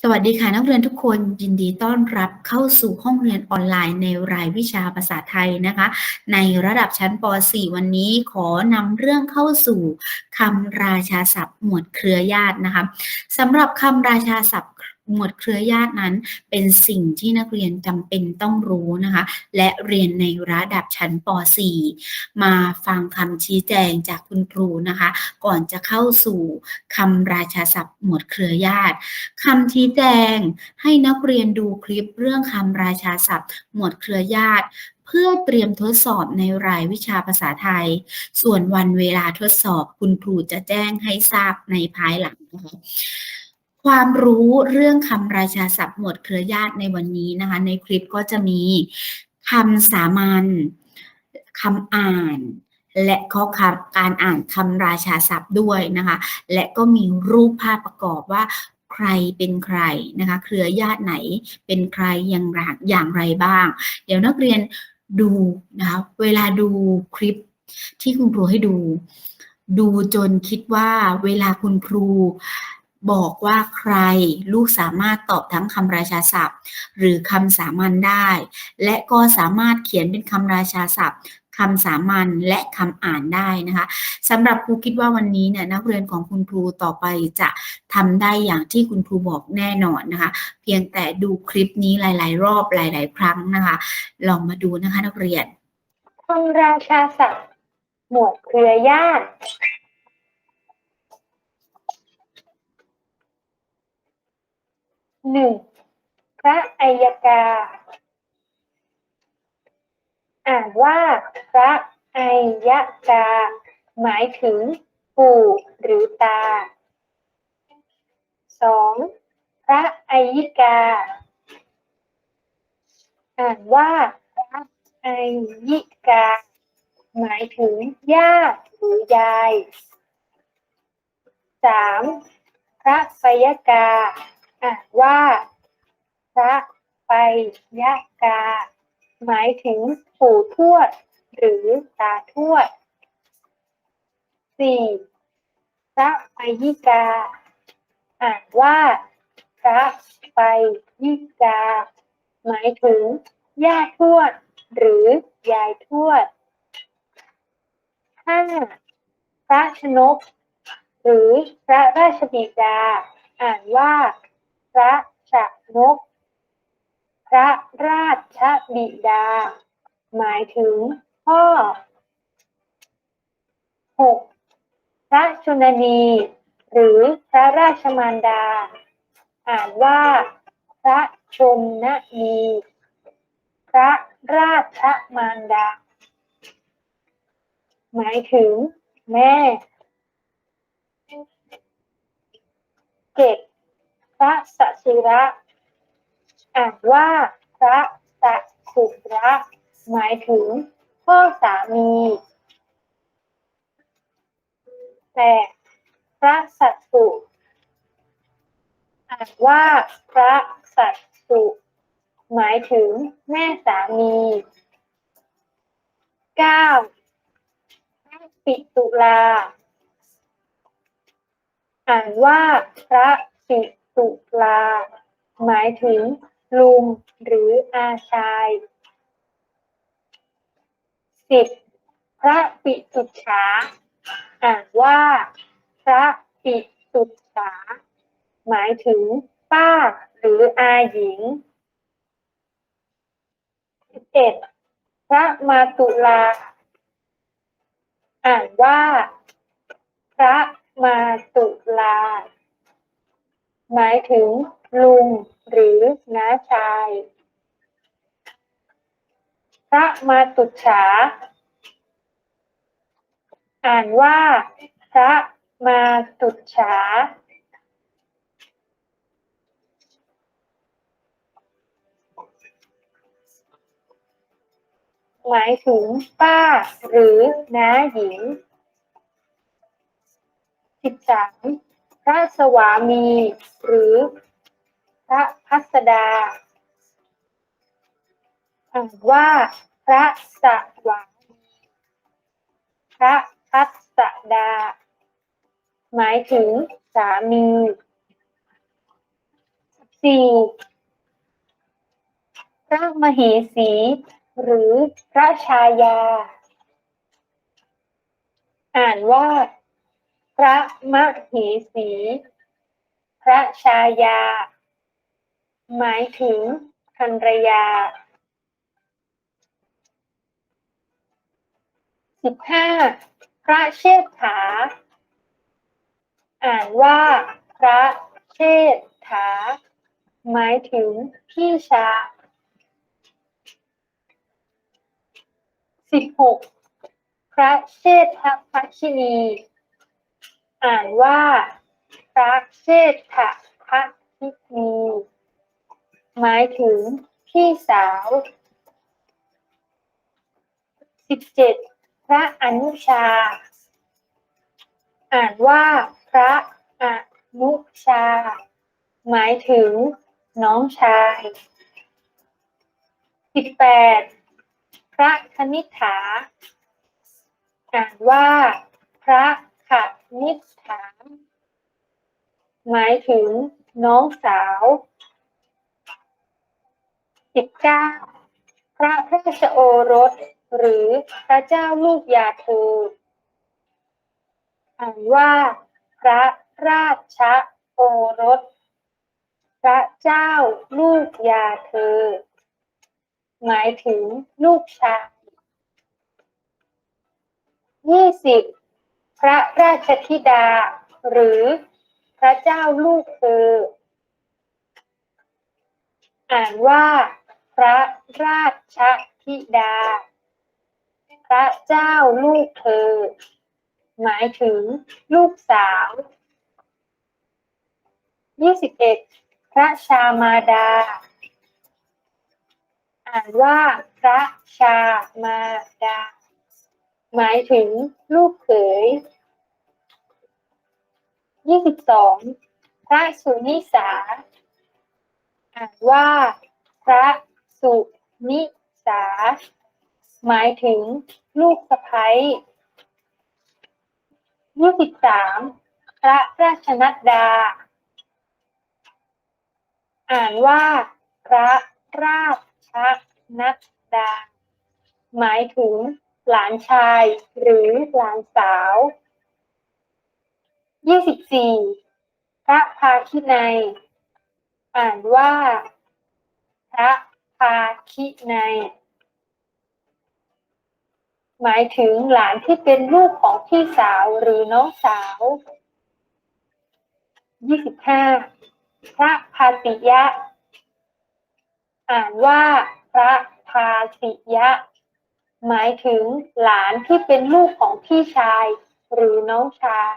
สวัสดีค่ะนักเรียนทุกคนยินดีต้อนรับเข้าสู่ห้องเรียนออนไลน์ในรายวิชาภาษาไทยนะคะ ในระดับชั้นป .4 วันนี้ขอนำเรื่องเข้าสู่คำราชาศัพท์หมวดเครือญาตินะคะสำหรับคำราชาศัพท์ หมวดเครือญาตินั้น เป็นสิ่งที่นักเรียนจำเป็นต้องรู้นะคะ และเรียนในระดับชั้นป .4 มาฟังคำชี้แจงจากคุณครูนะคะ ก่อนจะเข้าสู่คำราชาศัพท์หมวดเครือญาติคำชี้แจงให้นักเรียนดูคลิปเรื่องคำราชาศัพท์ หมวดเครือญาติเพื่อเตรียมทดสอบในรายวิชาภาษาไทย ส่วนวันเวลาทดสอบคุณครูจะแจ้งให้ทราบในภายหลังนะคะ ความรู้เรื่องคำราชาศัพท์หมวดเครือญาติในวันนี้นะคะ ในคลิปก็จะมีคำสามัญคำอ่าน และข้อคำการอ่านคำราชาศัพท์ด้วยนะคะ และก็มีรูปภาพประกอบว่าใครเป็นใครนะคะ เครือญาติไหนเป็นใครอย่างไรอย่างไรบ้าง เดี๋ยวนักเรียนดูนะคะเวลาดูคลิปที่คุณครูให้ดู ดูจนคิดว่าเวลาคุณครู บอกว่าใครลูกสามารถตอบทั้งคำราชาศัพท์ หรือคำสามัญได้ และก็สามารถเขียนเป็นคำราชาศัพท์คำสามัญและคำอ่านได้นะคะสำหรับครูคิดว่าวันนี้เนี่ยนักเรียนของคุณครูต่อไปจะทำได้อย่างที่คุณครูบอกแน่นอนนะคะ เพียงแต่ดูคลิปนี้หลาย ๆ รอบหลาย ๆ ครั้งนะคะ ลองมาดูนะคะนักเรียนคำราชาศัพท์ หมวดเครือญาติ หนึ่งพระอัยกา อ่านว่าพระอัยกา หมายถึงปู่หรือตาสองพระอัยิกา อ่านว่าพระอัยิกา หมายถึงย่าหรือยายสามพระปยกา อ่านว่าพระไปยะกา หมายถึงปู่ทวด หรือตาทวดสี่พระไปยิกา อ่านว่าพระไปยิกา หมายถึงย่าทวด หรือยายทวดห้าพระชนก หรือพระราชบิดา อ่านว่า พระชนก พระราชบิดา หมายถึงพ่อหกพระชนนี หรือพระราชมารดา อ่านว่า พระชนนีพระราชมารดา หมายถึงแม่เจ็ด ระสชิระ อ่านว่าพระสชิระ หมายถึงพ่อสามีแปดพระสัตสุอ่านว่าพระสัตสุหมายถึงแม่สามีเก้าปิตุลา อ่านว่าพระปิ ตุลา หมายถึง ลุงหรืออาชายสิบพระปิตุฉาอ่านว่า พระปิตุฉาหมายถึง ป้า หรืออาหญิงสิบเอ็ดพระมาตุลา อ่านว่า พระมาตุลา หมายถึง ลุงหรือน้าชาย พระมาตุฉา อ่านว่า พระมาตุฉาหมายถึงป้าหรือน้าหญิงสิบสาม พระสวามี หรือพระพัสดาอ่านว่าพระสวามีพระพัสดา หมายถึงสามีสี่พระมเหสี หรือพระชายา อ่านว่า ระมเหสี พระชายา หมายถึงภรรยาสิบห้าพระเชษฐา อ่านว่า พระเชษฐา หมายถึงพี่ชายสิบหกพระเชษฐพัชินี อ่านว่าพระเชษฐพัชินีหมายถึงพี่สาวสิบเจ็ดพระอนุชา อ่านว่าพระอนุชา หมายถึงน้องชายสิบแปดพระคณิษฐา อ่านว่าพระ ขณิษฐาหมายถึงน้องสาวสิบเก้าพระราชโอรส หรือพระเจ้าลูกยาเธออ่านว่า พระราชโอรส พระเจ้าลูกยาเธอ หมายถึงลูกชายยี่สิบ พระราชธิดา หรือพระเจ้าลูกเธอ อ่านว่า พระราชธิดา พระเจ้าลูกเธอ หมายถึงลูกสาวยี่สิบเอ็ดพระชามาดา อ่านว่าพระชามาดา หมายถึงลูกเขยยี่สิบสองพระสุนิสา อ่านว่า พระสุนิสา หมายถึงลูกสะใภ้ยี่สิบสามพระราชนัดดา อ่านว่า พระราชนัดดา หมายถึง หลานชาย หรือหลานสาวยี่สิบสี่พระภาคินัย อ่านว่า พระภาคินัย หมายถึงหลานที่เป็นลูกของพี่สาวหรือน้องสาวยี่สิบห้าพระภาติยะ อ่านว่าพระภาติยะ หมายถึงหลานที่เป็นลูกของพี่ชาย หรือน้องชาย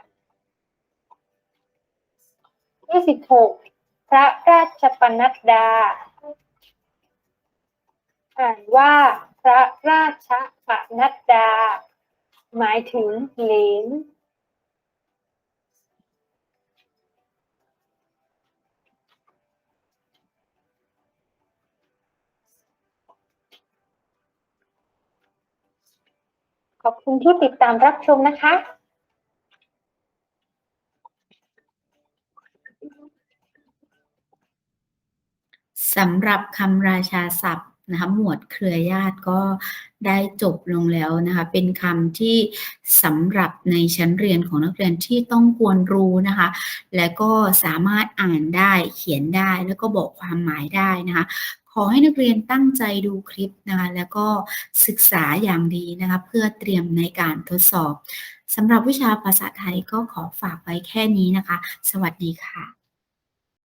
ที่สิบหกพระราชปนัดดา อ่านว่าพระราชปนัดดา หมายถึงเหลน ขอบคุณที่ติดตามรับชมนะคะสำหรับคำราชาศัพท์นะคะหมวดเครือญาติก็ได้จบลงแล้วนะคะเป็นคำที่สำหรับในชั้นเรียนของนักเรียนที่ต้องควรรู้นะคะ และก็สามารถอ่านได้เขียนได้แล้วก็บอกความหมายได้นะคะ ขอให้นักเรียนตั้งใจดูคลิปนะคะแล้วก็ศึกษาอย่างดีนะคะเพื่อเตรียมในการทดสอบสำหรับวิชาภาษาไทยก็ขอฝากไว้แค่นี้นะคะ สวัสดีค่ะ